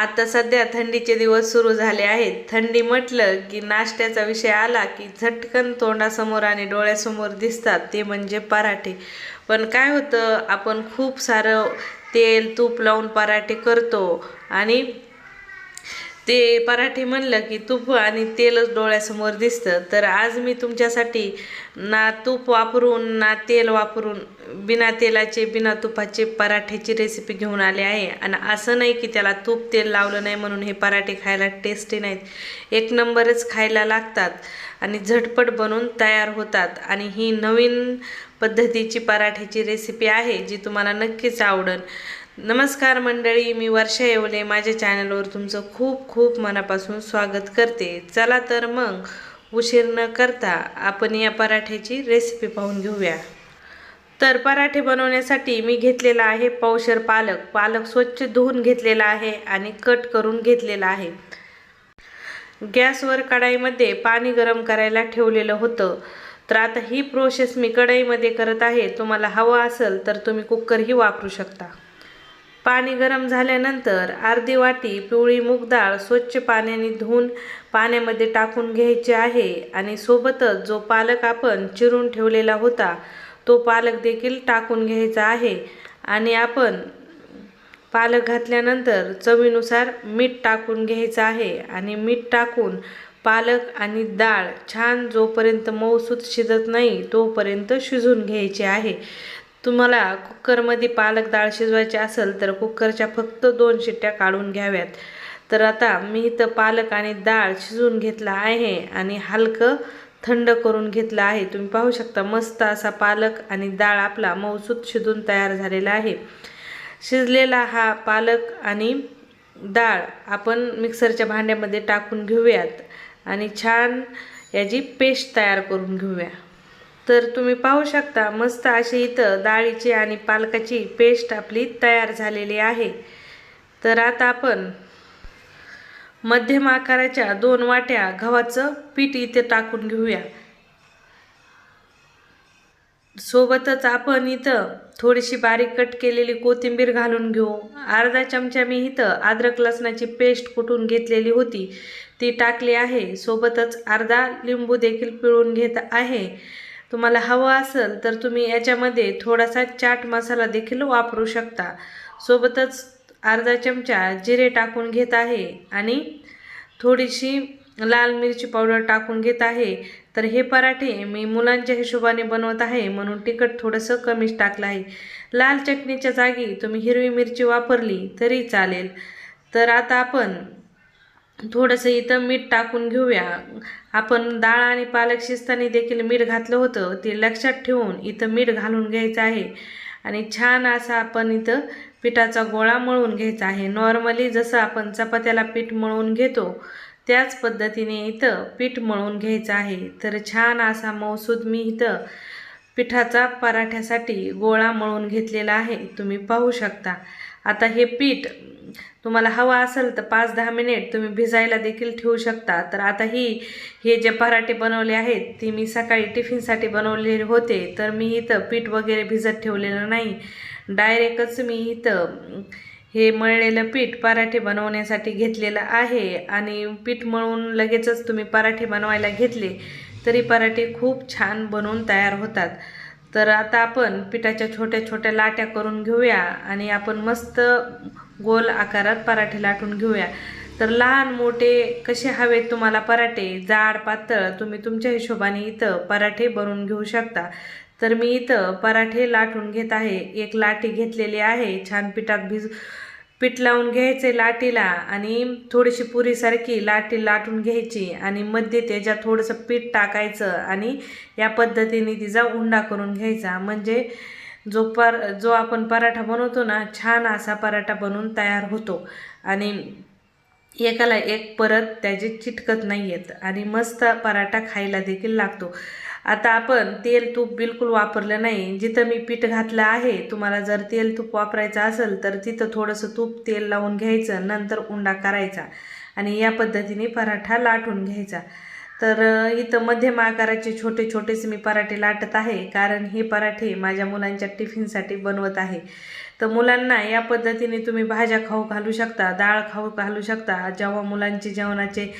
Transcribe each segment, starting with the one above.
आता सध्या थंडीचे दिवस सुरू झाले आहेत. थंडी म्हटलं की नाश्त्याचा विषय आला की झटकन तोंडासमोर आणि डोळ्यासमोर दिसतात. ते म्हणजे पराठे. पण काय होतं आपण खूप सारं तेल तूप लावून पराठे करतो आणि ते पराठे म्हणलं की तूप आणि तेलच डोळ्यासमोर दिसतं. तर आज मी तुमच्यासाठी ना तूप वापरून ना तेल वापरून बिना तेलाचे बिना तुपाचे पराठ्याची रेसिपी घेऊन आले आहे. आणि असं नाही की त्याला तूप तेल लावलं नाही म्हणून हे पराठे खायला टेस्टी नाहीत. एक नंबरच खायला लागतात आणि झटपट बनून तयार होतात. आणि ही नवीन पद्धतीची पराठ्याची रेसिपी आहे जी तुम्हाला नक्कीच आवडेल. नमस्कार मंडळी मी वर्षा येवले. माझ्या चॅनलवर तुमचं खूप खूप मनापासून स्वागत करते. चला तर मग उशीर न करता आपण या पराठ्याची रेसिपी पाहून घेऊया. तर पराठे बनवण्यासाठी मी घेतलेला आहे पावशर पालक. पालक स्वच्छ धुवून घेतलेला आहे आणि कट करून घेतलेला आहे. गॅसवर कढाईमध्ये पाणी गरम करायला ठेवलेलं होतं. तर आता ही प्रोसेस मी कढईमध्ये करत आहे. तुम्हाला हवं असेल तर तुम्ही कुकरही वापरू शकता. पाणी गरम झाल्यानंतर अर्धी वाटी पिवळी मूग डाळ स्वच्छ पाण्याने धुवून पाण्यामध्ये टाकून घ्यायची आहे आणि सोबतच जो पालक आपण चिरून ठेवलेला होता तो पालक देखील टाकून घ्यायचा आहे. आणि आपण पालक घातल्यानंतर चवीनुसार मीठ टाकून घ्यायचं आहे आणि मीठ टाकून पालक आणि डाळ छान जोपर्यंत मऊसूत शिजत नाही तोपर्यंत शिजून घ्यायचे आहे. तुम्हाला कुकरमध्ये पालक डाळ शिजवायची असेल तर कुकरच्या फक्त दोन शिट्ट्या काढून घ्याव्यात. तर आता मी इथं पालक आणि डाळ शिजवून घेतला आहे आणि हलकं थंड करून घेतलं आहे. तुम्ही पाहू शकता मस्त असा पालक आणि डाळ आपला मऊसूत शिजून तयार झालेला आहे. शिजलेला हा पालक आणि डाळ आपण मिक्सरच्या भांड्यामध्ये टाकून घेऊयात आणि छान याची पेस्ट तयार करून घेऊया. तर तुम्ही पाहू शकता मस्त अशी इथं डाळीची आणि पालकाची पेस्ट आपली तयार झालेली आहे. तर आता आपण मध्यम आकाराच्या दोन वाट्या गव्हाचं पीठ इथे टाकून घेऊया. सोबतच आपण इथं थोडीशी बारीक कट केलेली कोथिंबीर घालून घेऊ. अर्धा चमचा मी इथं अद्रक लसणाची पेस्ट कुटून घेतलेली होती ती टाकली आहे. सोबतच अर्धा लिंबू देखील पिळून घेत आहे. तुम्हाला हवं असेल तर तुम्ही याच्यामध्ये थोडासा चाट मसाला देखील वापरू शकता. सोबतच अर्धा चमचा जिरे टाकून घेत आहे आणि थोडीशी लाल मिरची पावडर टाकून घेत आहे. तर हे पराठे मी मुलांच्या हिशोबाने बनवत आहे म्हणून तिखट थोडंसं कमीच टाकलं आहे. लाल चटणीच्या जागी तुम्ही हिरवी मिरची वापरली तरी चालेल. तर आता आपण थोडंसं इथं मीठ टाकून घेऊया. आपण डाळ आणि पालक शिजताना देखील मीठ घातलं होतं ते लक्षात ठेवून इथं मीठ घालून घ्यायचं आहे. आणि छान असा आपण इथं पिठाचा गोळा मळून घ्यायचा आहे. नॉर्मली जसं आपण चपात्याला पीठ मळून घेतो त्याच पद्धतीने इथं पीठ मळून घ्यायचं आहे. तर छान असा मौसूद मी इथं पिठाचा पराठ्यासाठी गोळा मळून घेतलेला आहे. तुम्ही पाहू शकता. आता हे पीठ तुम्हाला हवा असेल तर पाच दहा मिनिट तुम्ही भिजायला देखील ठेवू शकता. तर आता ही हे जे पराठे बनवले आहेत ती मी सकाळी टिफिनसाठी बनवलेले होते तर मी इथं पीठ वगैरे भिजत ठेवलेलं नाही. डायरेक्टच मी इथं हे मळलेलं पीठ पराठे बनवण्यासाठी घेतलेलं आहे आणि पीठ मळून लगेचच तुम्ही पराठे बनवायला घेतले तरी पराठे खूप छान बनवून तयार होतात. तर आता आपण पिठाच्या छोट्या छोट्या लाट्या करून घेऊया आणि आपण मस्त गोल आकारात पराठे लाटून घेऊया. तर लहान मोठे कसे हवेत तुम्हाला पराठे? जाड पातळ तुम्ही तुमच्या हिशोबाने इथं पराठे बनवून घेऊ शकता. तर मी इथं पराठे लाटून घेत आहे. एक लाटी घेतलेली आहे. छान पिठात भिज पीठ लावून घ्यायचे लाटीला आणि थोडीशी पुरीसारखी लाटी लाटून घ्यायची आणि मध्ये त्याच्यात थोडंसं पीठ टाकायचं आणि या पद्धतीने तिचा उंडा करून घ्यायचा. म्हणजे जो पर जो आपण पराठा बनवतो ना छान असा पराठा बनवून तयार होतो. आणि एकाला एक परत त्याचे चिटकत नाही आहेत आणि मस्त पराठा खायला देखील लागतो. आता आपण तेल तूप बिलकुल वापरलं नाही. जिथं मी पीठ घातलं आहे तुम्हाला जर तेल तूप वापरायचं असेल तर तिथं थोडंसं तूप तेल लावून घ्यायचं नंतर उंडा करायचा आणि या पद्धतीने पराठा लाटून घ्यायचा. तर इथं मध्यम आकाराचे छोटे छोटेच मी पराठे लाटत आहे कारण हे पराठे माझ्या मुलांच्या टिफिनसाठी बनवत आहे. तर मुलांना या पद्धतीने तुम्ही भाज्या खाऊ घालू शकता डाळ खाऊ घालू शकता. जेव्हा मुलांचे जेवणाचे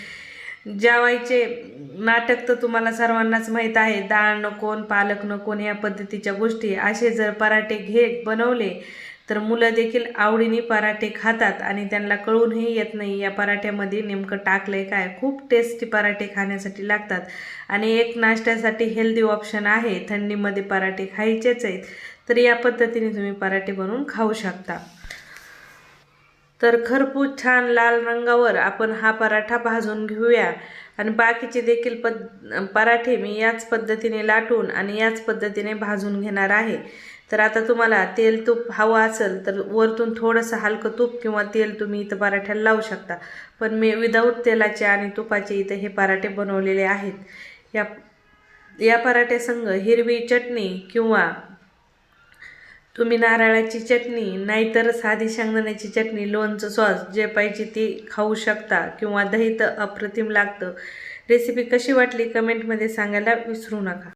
जेवायचे नाटक तर तुम्हाला सर्वांनाच माहीत आहे. डाळ नकोन पालक नकोन या पद्धतीच्या गोष्टी. असे जर पराठे घे बनवले तर मुलं देखील आवडीने पराठे खातात आणि त्यांना कळूनही येत नाही या पराठ्यामध्ये नेमकं टाकलंय काय. खूप टेस्टी पराठे खाण्यासाठी लागतात. आणि एक नाश्त्यासाठी हेल्दी ऑप्शन आहे. थंडीमध्ये पराठे खायचेच आहेत. तर या पद्धतीने तुम्ही पराठे बनवून खाऊ शकता. तर खरपूस छान लाल रंगावर आपण हा पराठा भाजून घेऊया. आणि बाकीचे देखील पद पराठे मी याच पद्धतीने लाटून आणि याच पद्धतीने भाजून घेणार आहे. तर आता तुम्हाला तेल तूप हवं असेल तर वरतून थोडंसं हलकं तूप किंवा तेल तुम्ही इथं पराठ्याला लावू शकता. पण मी विदाऊट तेलाचे आणि तुपाचे इथं हे पराठे बनवलेले आहेत. या या पराठ्यासंग हिरवी चटणी किंवा तुम्ही नारळाची चटणी नाहीतर साधी शेंगदाण्याची चटणी लोणचं सॉस जे पाहिजे ती खाऊ शकता किंवा दही तर अप्रतिम लागतं. रेसिपी कशी वाटली? कमेंटमध्ये सांगायला विसरू नका.